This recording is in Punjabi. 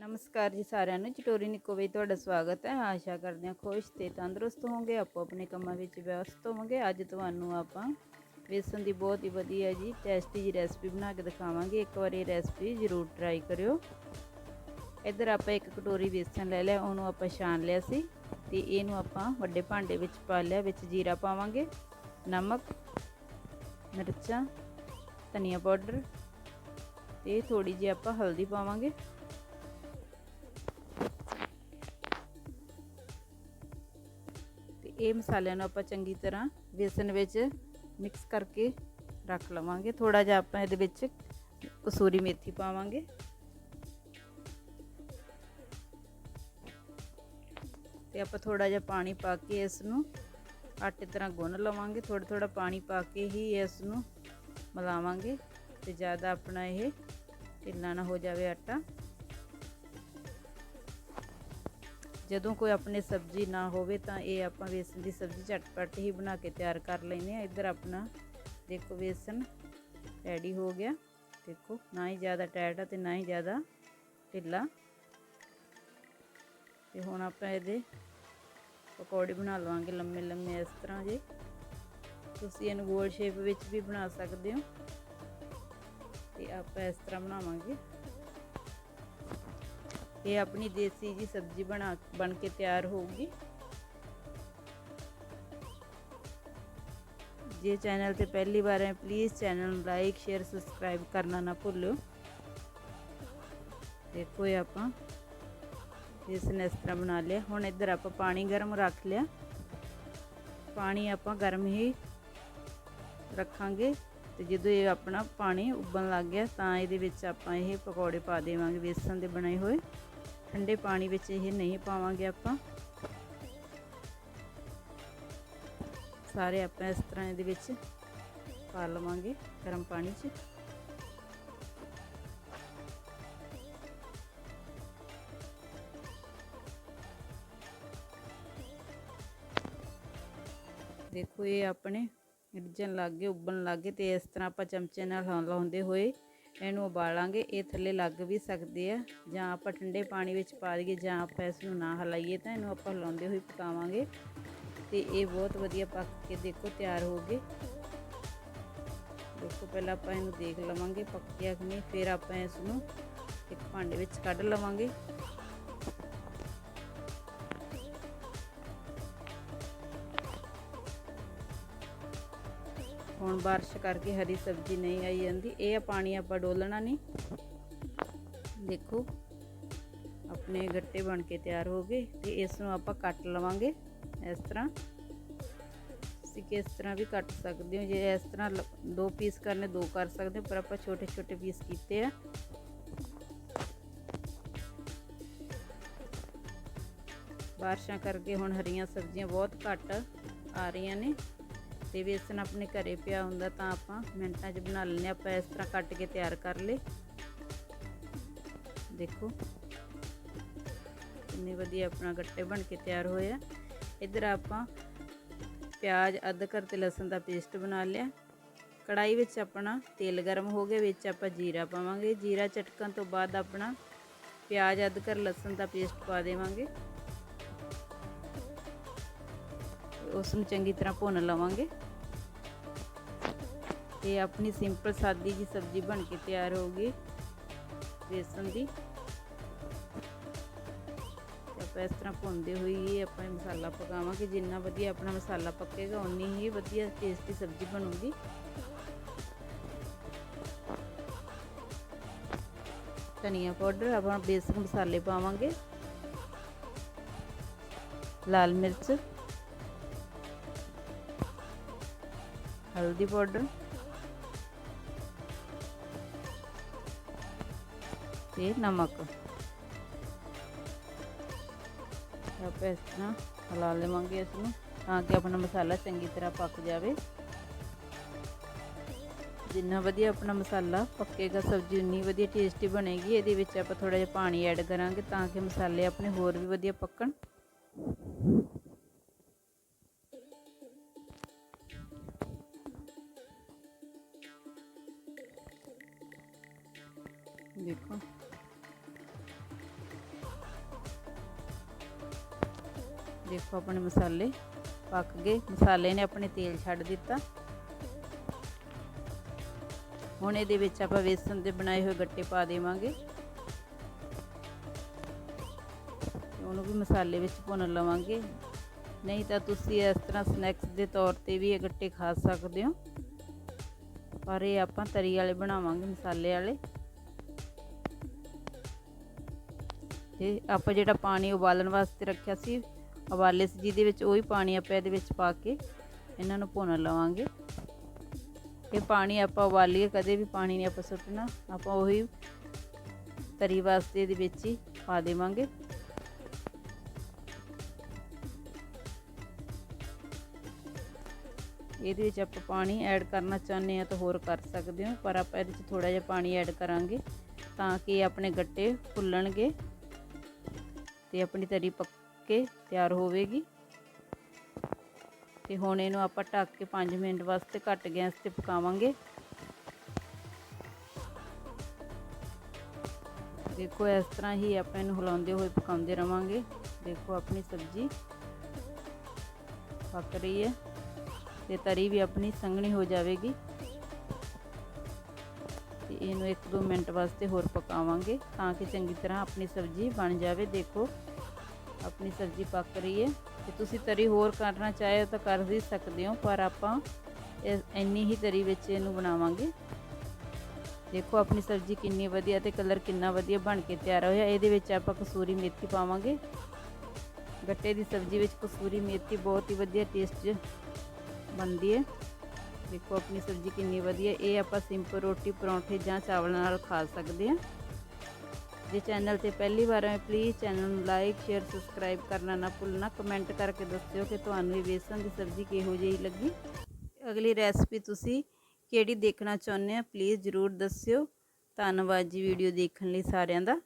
ਨਮਸਕਾਰ ਜੀ ਸਾਰਿਆਂ ਨੂੰ। ਚਟੋਰੀ ਨਿੱਕੋ ਵਿੱਚ ਤੁਹਾਡਾ ਸਵਾਗਤ ਹੈ। ਆਸ਼ਾ ਕਰਦੇ ਹਾਂ ਖੁਸ਼ ਤੇ ਤੰਦਰੁਸਤ ਹੋਵੋਗੇ। ਆਪੋ ਆਪਣੇ ਕੰਮਾਂ ਵਿੱਚ ਵਿਅਸਤ ਹੋਵੋਗੇ। ਅੱਜ ਤੁਹਾਨੂੰ ਆਪਾਂ ਵੇਸਣ ਦੀ ਬਹੁਤ ਹੀ ਵਧੀਆ ਜੀ ਟੇਸਟੀ ਜੀ ਰੈਸਪੀ ਬਣਾ ਕੇ ਦਿਖਾਵਾਂਗੇ। ਇੱਕ ਵਾਰ ਇਹ ਰੈਸਪੀ ਜ਼ਰੂਰ ਟਰਾਈ ਕਰਿਓ। ਇੱਧਰ ਆਪਾਂ ਇੱਕ ਕਟੋਰੀ ਵੇਸਣ ਲੈ ਲਿਆ। ਉਹਨੂੰ ਆਪਾਂ ਛਾਣ ਲਿਆ ਸੀ ਤੇ ਇਹਨੂੰ ਆਪਾਂ ਵੱਡੇ ਭਾਂਡੇ ਵਿੱਚ ਪਾ ਲਿਆ। ਵਿੱਚ ਜੀਰਾ ਪਾਵਾਂਗੇ, ਨਮਕ, ਮਿਰਚਾਂ, ਧਨੀਆ ਪਾਊਡਰ ਤੇ ਥੋੜੀ ਜਿਹੀ ਆਪਾਂ ਹਲਦੀ ਪਾਵਾਂਗੇ। ਇਹ ਮਸਾਲਿਆਂ ਨੂੰ ਆਪਾਂ ਚੰਗੀ ਤਰ੍ਹਾਂ ਬੇਸਨ ਵਿੱਚ ਮਿਕਸ ਕਰਕੇ ਰੱਖ ਲਵਾਂਗੇ। ਥੋੜਾ ਜਿਹਾ ਆਪਾਂ ਇਹਦੇ ਵਿੱਚ ਕਸੂਰੀ ਮੇਥੀ ਪਾਵਾਂਗੇ। ਤੇ ਆਪਾਂ ਥੋੜਾ ਜਿਹਾ ਪਾਣੀ ਪਾ ਕੇ ਇਸ ਨੂੰ ਆਟੇ ਤਰ੍ਹਾਂ ਗੁੰਨ ਲਵਾਂਗੇ। ਥੋੜਾ ਥੋੜਾ ਪਾਣੀ ਪਾ ਕੇ ਹੀ ਇਸ ਨੂੰ ਮਿਲਾਵਾਂਗੇ। ਤੇ ਜ਼ਿਆਦਾ ਆਪਣਾ ਇਹ ਢਿੱਲਾ ਨਾ ਹੋ ਜਾਵੇ ਆਟਾ। ਜਦੋਂ ਕੋਈ ਆਪਣੇ ਸਬਜ਼ੀ ਨਾ ਹੋਵੇ ਤਾਂ ਇਹ ਆਪਾਂ ਵੇਸਣ ਦੀ ਸਬਜ਼ੀ ਝਟਪਟ ਹੀ ਬਣਾ ਕੇ ਤਿਆਰ ਕਰ ਲੈਂਦੇ ਆ ਇੱਧਰ ਆਪਣਾ ਦੇਖੋ ਵੇਸਣ ਰੈਡੀ ਹੋ ਗਿਆ। ਦੇਖੋ, ਨਾ ਹੀ ਜ਼ਿਆਦਾ ਟਾਇਟ ਆ ਤੇ ਨਾ ਹੀ ਜ਼ਿਆਦਾ ਢਿੱਲਾ। ਤੇ ਹੁਣ ਆਪਾਂ ਇਹਦੇ ਪਕੌੜੇ ਬਣਾ ਲਵਾਂਗੇ ਲੰਮੇ ਲੰਮੇ ਇਸ ਤਰ੍ਹਾਂ ਜੇ। ਤੁਸੀਂ ਇਹਨੂੰ ਗੋਲ ਸ਼ੇਪ ਵਿੱਚ ਵੀ ਬਣਾ ਸਕਦੇ ਹੋ। ਤੇ ਆਪਾਂ ਇਸ ਤਰ੍ਹਾਂ ਬਣਾਵਾਂਗੇ। ਇਹ ਆਪਣੀ ਦੇਸੀ ਜੀ ਸਬਜ਼ੀ ਬਣਾ ਬਣ ਕੇ ਤਿਆਰ ਹੋਊਗੀ। ਜੇ ਚੈਨਲ ਤੇ ਪਹਿਲੀ ਵਾਰ ਹੈ ਪਲੀਜ਼ ਚੈਨਲ ਨੂੰ ਲਾਈਕ ਸ਼ੇਅਰ ਸਬਸਕ੍ਰਾਈਬ ਕਰਨਾ ਨਾ ਭੁੱਲਿਓ ਦੇਖੋ ਇਹ ਆਪਾਂ ਇਸ ਨੇ ਇਸ ਤਰ੍ਹਾਂ ਬਣਾ ਲਿਆ। ਹੁਣ ਇੱਧਰ ਆਪਾਂ ਪਾਣੀ ਗਰਮ ਰੱਖ ਲਿਆ। ਪਾਣੀ ਆਪਾਂ ਗਰਮ ਹੀ ਰੱਖਾਂਗੇ ਤੇ ਜਦੋਂ ਇਹ ਆਪਣਾ ਪਾਣੀ ਉਬਲਣ ਲੱਗ ਗਿਆ ਤਾਂ ਇਹਦੇ ਵਿੱਚ ਆਪਾਂ ਇਹ ਪਕੌੜੇ ਪਾ ਦੇਵਾਂਗੇ ਵੇਸਣ ਦੇ ਬਣਾਏ ਹੋਏ। ਠੰਡੇ ਪਾਣੀ ਵਿੱਚ ਇਹ ਨਹੀਂ ਪਾਵਾਂਗੇ ਆਪਾਂ। ਸਾਰੇ ਆਪਾਂ ਇਸ ਤਰ੍ਹਾਂ ਇਹਦੇ ਵਿੱਚ ਪਾ ਲਵਾਂਗੇ ਗਰਮ ਪਾਣੀ 'ਚ। ਦੇਖੋ ਇਹ ਆਪਣੇ ਰਿੱਝਣ ਲੱਗ ਗਏ, ਉਬਲਣ ਲੱਗ ਗਏ ਤੇ ਇਸ ਤਰ੍ਹਾਂ ਆਪਾਂ ਚਮਚੇ ਨਾਲ ਹਿਲਾਉਂਦੇ ਹੋਏ ਇਹਨੂੰ ਉਬਾਲਾਂਗੇ, ਇਹ ਥੱਲੇ ਲੱਗ ਵੀ ਸਕਦੇ ਆ। ਜਾਂ ਆਪਾਂ ਠੰਡੇ ਪਾਣੀ ਵਿੱਚ ਪਾ ਲਈਏ ਜਾਂ ਆਪਾਂ ਇਸ ਨੂੰ ਨਾ ਹਲਾਈਏ ਤਾਂ ਇਹਨੂੰ ਆਪਾਂ ਹਿਲਾਉਂਦੇ ਹੋਏ ਪਕਾਵਾਂਗੇ। ਤੇ ਇਹ ਬਹੁਤ ਵਧੀਆ ਪੱਕ ਕੇ ਦੇਖੋ ਤਿਆਰ ਹੋ ਗਏ। ਦੇਖੋ ਪਹਿਲਾਂ ਆਪਾਂ ਇਹਨੂੰ ਦੇਖ ਲਵਾਂਗੇ ਪੱਕਿਆ ਕਿ ਨਹੀਂ, ਫਿਰ ਆਪਾਂ ਇਸ ਨੂੰ ਇੱਕ ਭਾਂਡੇ ਵਿੱਚ ਕੱਢ ਲਵਾਂਗੇ। ਹੁਣ ਬਾਰਿਸ਼ ਕਰਕੇ ਹਰੀ ਸਬਜ਼ੀ ਨਹੀਂ ਆਈ ਜਾਂਦੀ, ਇਹ ਪਾਣੀ ਆਪਾਂ ਡੋਲਣਾ ਨਹੀਂ। ਦੇਖੋ, ਆਪਣੇ ਗੱਟੇ ਬਣ ਕੇ ਤਿਆਰ ਹੋ ਗਏ ਤੇ ਇਸ ਨੂੰ ਆਪਾਂ ਕੱਟ ਲਵਾਂਗੇ ਇਸ ਤਰ੍ਹਾਂ। ਤੁਸੀਂ ਕਿਸ ਤਰ੍ਹਾਂ ਵੀ ਕੱਟ ਸਕਦੇ ਹੋ, ਜੇ ਇਸ ਤਰ੍ਹਾਂ ਦੋ ਪੀਸ ਕਰਨੇ, ਦੋ ਕਰ ਸਕਦੇ ਹੋ, ਪਰ ਆਪਾਂ ਛੋਟੇ ਛੋਟੇ ਪੀਸ ਕੀਤੇ ਆ। ਬਾਰਿਸ਼ਾਂ ਕਰਕੇ ਹੁਣ ਹਰੀਆਂ ਸਬਜ਼ੀਆਂ ਬਹੁਤ ਘੱਟ ਆ ਰਹੀਆਂ ਨੇ। ਤੇ ਵੇਸਣ ਆਪਣੇ ਘਰੇ ਪਿਆ ਹੁੰਦਾ ਤਾਂ ਆਪਾਂ ਮਿੰਟਾਂ 'ਚ ਬਣਾ ਲੈਂਦੇ ਆਪਾਂ ਇਸ ਤਰ੍ਹਾਂ ਕੱਟ ਕੇ ਤਿਆਰ ਕਰ ਲਏ। ਦੇਖੋ। ਕਿੰਨੇ ਵਧੀਆ ਆਪਣਾ ਗੱਟੇ ਬਣ ਕੇ ਤਿਆਰ ਹੋਏ ਆ। ਇੱਧਰ ਆਪਾਂ ਪਿਆਜ਼, ਅਦਰਕ ਤੇ ਲਸਣ ਦਾ ਪੇਸਟ ਬਣਾ ਲਿਆ। ਕੜਾਈ ਵਿੱਚ ਆਪਣਾ ਤੇਲ ਗਰਮ ਹੋ ਗਿਆ, ਵਿੱਚ ਆਪਾਂ ਜੀਰਾ ਪਾਵਾਂਗੇ। ਜੀਰਾ ਚਟਕਣ ਤੋਂ ਬਾਅਦ ਆਪਣਾ ਪਿਆਜ਼, ਅਦਰਕ, ਲਸਣ ਦਾ ਪੇਸਟ ਪਾ ਦੇਵਾਂਗੇ। ਉਸ ਨੂੰ ਚੰਗੀ ਤਰ੍ਹਾਂ ਭੁੰਨ ਲਵਾਂਗੇ। ਤੇ ਆਪਣੀ ਸਿੰਪਲ ਸਾਦੀ ਜੀ ਸਬਜ਼ੀ ਬਣ ਕੇ ਤਿਆਰ ਹੋ ਗਈ ਬੇਸਨ ਦੀ। ਆਪਾਂ ਇਸ ਤਰ੍ਹਾਂ ਭੁੰਨਦੇ ਹੋਏ ਹੀ ਆਪਾਂ ਮਸਾਲਾ ਪਕਾਵਾਂਗੇ। ਜਿੰਨਾ ਵਧੀਆ ਆਪਣਾ ਮਸਾਲਾ ਪੱਕੇਗਾ ਉਨੀ ਹੀ ਵਧੀਆ ਟੇਸਟੀ ਸਬਜ਼ੀ ਬਣੂਗੀ। ਧਨੀਆ ਪਾਊਡਰ ਆਪਾਂ ਬੇਸਿਕ ਮਸਾਲੇ ਪਾਵਾਂਗੇ। ਲਾਲ ਮਿਰਚ। ਹਲਦੀ ਪਾਊਡਰ। ਤੇ ਨਮਕ। ਆਪਾਂ ਇਸ ਤਰ੍ਹਾਂ ਹਿਲਾ ਲਵਾਂਗੇ ਇਸ ਨੂੰ ਤਾਂ ਕਿ ਆਪਣਾ ਮਸਾਲਾ ਚੰਗੀ ਤਰ੍ਹਾਂ ਪੱਕ ਜਾਵੇ। ਜਿੰਨਾ ਵਧੀਆ ਆਪਣਾ ਮਸਾਲਾ ਪੱਕੇਗਾ, ਸਬਜ਼ੀ ਉਨੀ ਵਧੀਆ ਟੇਸਟੀ ਬਣੇਗੀ, ਇਹਦੇ ਵਿੱਚ ਆਪਾਂ ਥੋੜਾ ਜਿਹਾ ਪਾਣੀ ਐਡ ਕਰਾਂਗੇ ਤਾਂ ਕਿ ਮਸਾਲੇ ਆਪਣੇ ਹੋਰ ਵੀ ਵਧੀਆ ਪੱਕਣ। ਦੇਖੋ। ਦੇਖੋ ਆਪਣੇ ਮਸਾਲੇ ਪੱਕ ਗਏ। ਮਸਾਲੇ ਨੇ ਆਪਣੇ ਤੇਲ ਛੱਡ ਦਿੱਤਾ। ਹੁਣ ਇਹਦੇ ਵਿੱਚ ਆਪਾਂ ਵੇਸਣ ਦੇ ਬਣਾਏ ਹੋਏ ਗੱਟੇ ਪਾ ਦੇਵਾਂਗੇ। ਉਹਨੂੰ ਵੀ ਮਸਾਲੇ ਵਿੱਚ ਭੁੰਨ ਲਵਾਂਗੇ। ਨਹੀਂ ਤਾਂ ਤੁਸੀਂ ਇਸ ਤਰ੍ਹਾਂ ਸਨੈਕਸ ਦੇ ਤੌਰ ਤੇ ਵੀ ਇਹ ਗੱਟੇ ਖਾ ਸਕਦੇ ਹੋ। ਪਰ ਇਹ ਆਪਾਂ ਤਰੀ ਵਾਲੇ ਬਣਾਵਾਂਗੇ ਮਸਾਲੇ ਵਾਲੇ। ਇਹ ਆਪਾਂ ਜਿਹੜਾ ਪਾਣੀ ਉਬਾਲਣ ਵਾਸਤੇ ਰੱਖਿਆ ਸੀ, ਉਬਾਲੇ ਸੀ, ਜਿਹਦੇ ਵਿੱਚ ਉਹੀ ਪਾਣੀ ਆਪਾਂ ਇਹਦੇ ਵਿੱਚ ਪਾ ਕੇ ਇਹਨਾਂ ਨੂੰ ਭੁੰਨ ਲਵਾਂਗੇ। ਇਹ ਪਾਣੀ ਆਪਾਂ ਉਬਾਲੀਏ, ਕਦੇ ਵੀ ਪਾਣੀ ਨਹੀਂ ਆਪਾਂ ਸੁੱਟਣਾ, ਆਪਾਂ ਉਹੀ ਤਰੀ ਵਾਸਤੇ ਇਹਦੇ ਵਿੱਚ ਹੀ ਪਾ ਦੇਵਾਂਗੇ। ਇਹਦੇ ਵਿੱਚ ਆਪਾਂ ਪਾਣੀ ਐਡ ਕਰਨਾ ਚਾਹੁੰਦੇ ਆ ਤਾਂ ਹੋਰ ਕਰ ਸਕਦੇ ਹੋ, ਪਰ ਆਪਾਂ ਇਹਦੇ ਵਿੱਚ ਥੋੜਾ ਜਿਹਾ ਪਾਣੀ ਐਡ ਕਰਾਂਗੇ ਤਾਂ ਕਿ ਆਪਣੇ ਗੱਟੇ ਫੁੱਲਣਗੇ। ਤੇ ਆਪਣੀ ਤਰੀ ਪੱਕ ਕੇ ਤਿਆਰ ਹੋਵੇਗੀ। ਤੇ ਹੁਣ ਇਹਨੂੰ ਆਪਾਂ ਢੱਕ ਕੇ 5 ਮਿੰਟ ਵਾਸਤੇ ਘੱਟ ਗੈਸ ਤੇ ਪਕਾਵਾਂਗੇ। ਦੇਖੋ ਇਸ ਤਰ੍ਹਾਂ ਹੀ ਆਪਾਂ ਇਹਨੂੰ ਹਿਲਾਉਂਦੇ ਹੋਏ ਪਕਾਉਂਦੇ ਰਵਾਂਗੇ। ਦੇਖੋ ਆਪਣੀ ਸਬਜ਼ੀ ਪੱਕ ਰਹੀ ਹੈ ਤੇ ਤਰੀ ਵੀ ਆਪਣੀ ਸੰਘਣੀ ਹੋ ਜਾਵੇਗੀ। ਤੇ ਇਹਨੂੰ 1-2 ਮਿੰਟ ਵਾਸਤੇ ਹੋਰ ਪਕਾਵਾਂਗੇ ਤਾਂ ਕਿ ਚੰਗੀ ਤਰ੍ਹਾਂ ਆਪਣੀ ਸਬਜ਼ੀ ਬਣ ਜਾਵੇ। ਦੇਖੋ, ਆਪਣੀ ਸਬਜ਼ੀ ਪੱਕ ਰਹੀ ਹੈ। ਤੇ ਤੁਸੀਂ ਤਰੀ ਹੋਰ ਕਰਨਾ ਚਾਹੇ ਤਾਂ ਕਰ ਵੀ ਸਕਦੇ ਹੋ, ਪਰ ਆਪਾਂ ਇੰਨੀ ਹੀ ਤਰੀ ਵਿੱਚ ਇਹਨੂੰ ਬਣਾਵਾਂਗੇ। ਦੇਖੋ, ਆਪਣੀ ਸਬਜ਼ੀ ਕਿੰਨੀ ਵਧੀਆ ਤੇ ਕਲਰ ਕਿੰਨਾ ਵਧੀਆ ਬਣ ਕੇ ਤਿਆਰ ਹੋਇਆ। ਇਹਦੇ ਵਿੱਚ ਆਪਾਂ ਕਸੂਰੀ ਮੇਥੀ ਪਾਵਾਂਗੇ। ਗੱਟੇ ਦੀ ਸਬਜ਼ੀ ਵਿੱਚ ਕਸੂਰੀ ਮੇਥੀ ਬਹੁਤ ਹੀ ਵਧੀਆ ਟੇਸਟ ਬਣਦੀ ਹੈ। ਦੇਖੋ, ਆਪਣੀ ਸਬਜ਼ੀ ਕਿੰਨੀ ਵਧੀਆ। ਇਹ ਆਪਾਂ ਸਿੰਪਲ ਰੋਟੀ ਪਰੌਂਠੇ ਜਾਂ ਚਾਵਲਾਂ ਨਾਲ ਖਾ ਸਕਦੇ ਹਾਂ। ਜੇ ਚੈਨਲ ਤੇ ਪਹਿਲੀ ਵਾਰ ਆਏ ਪਲੀਜ਼ ਚੈਨਲ ਨੂੰ ਲਾਈਕ ਸ਼ੇਅਰ ਸਬਸਕ੍ਰਾਈਬ ਕਰਨਾ ਨਾ ਭੁੱਲਣਾ। ਕਮੈਂਟ ਕਰਕੇ ਦੱਸਿਓ ਕਿ ਤੁਹਾਨੂੰ ਇਹ ਬੇਸਨ ਦੀ ਸਬਜ਼ੀ ਕਿਹੋ ਜਿਹੀ ਲੱਗੀ। ਅਗਲੀ ਰੈਸਪੀ ਤੁਸੀਂ ਕਿਹੜੀ ਦੇਖਣਾ ਚਾਹੁੰਦੇ ਆ ਪਲੀਜ਼ ਜਰੂਰ ਦੱਸਿਓ। ਧੰਨਵਾਦ ਜੀ ਵੀਡੀਓ ਦੇਖਣ ਲਈ ਸਾਰਿਆਂ ਦਾ।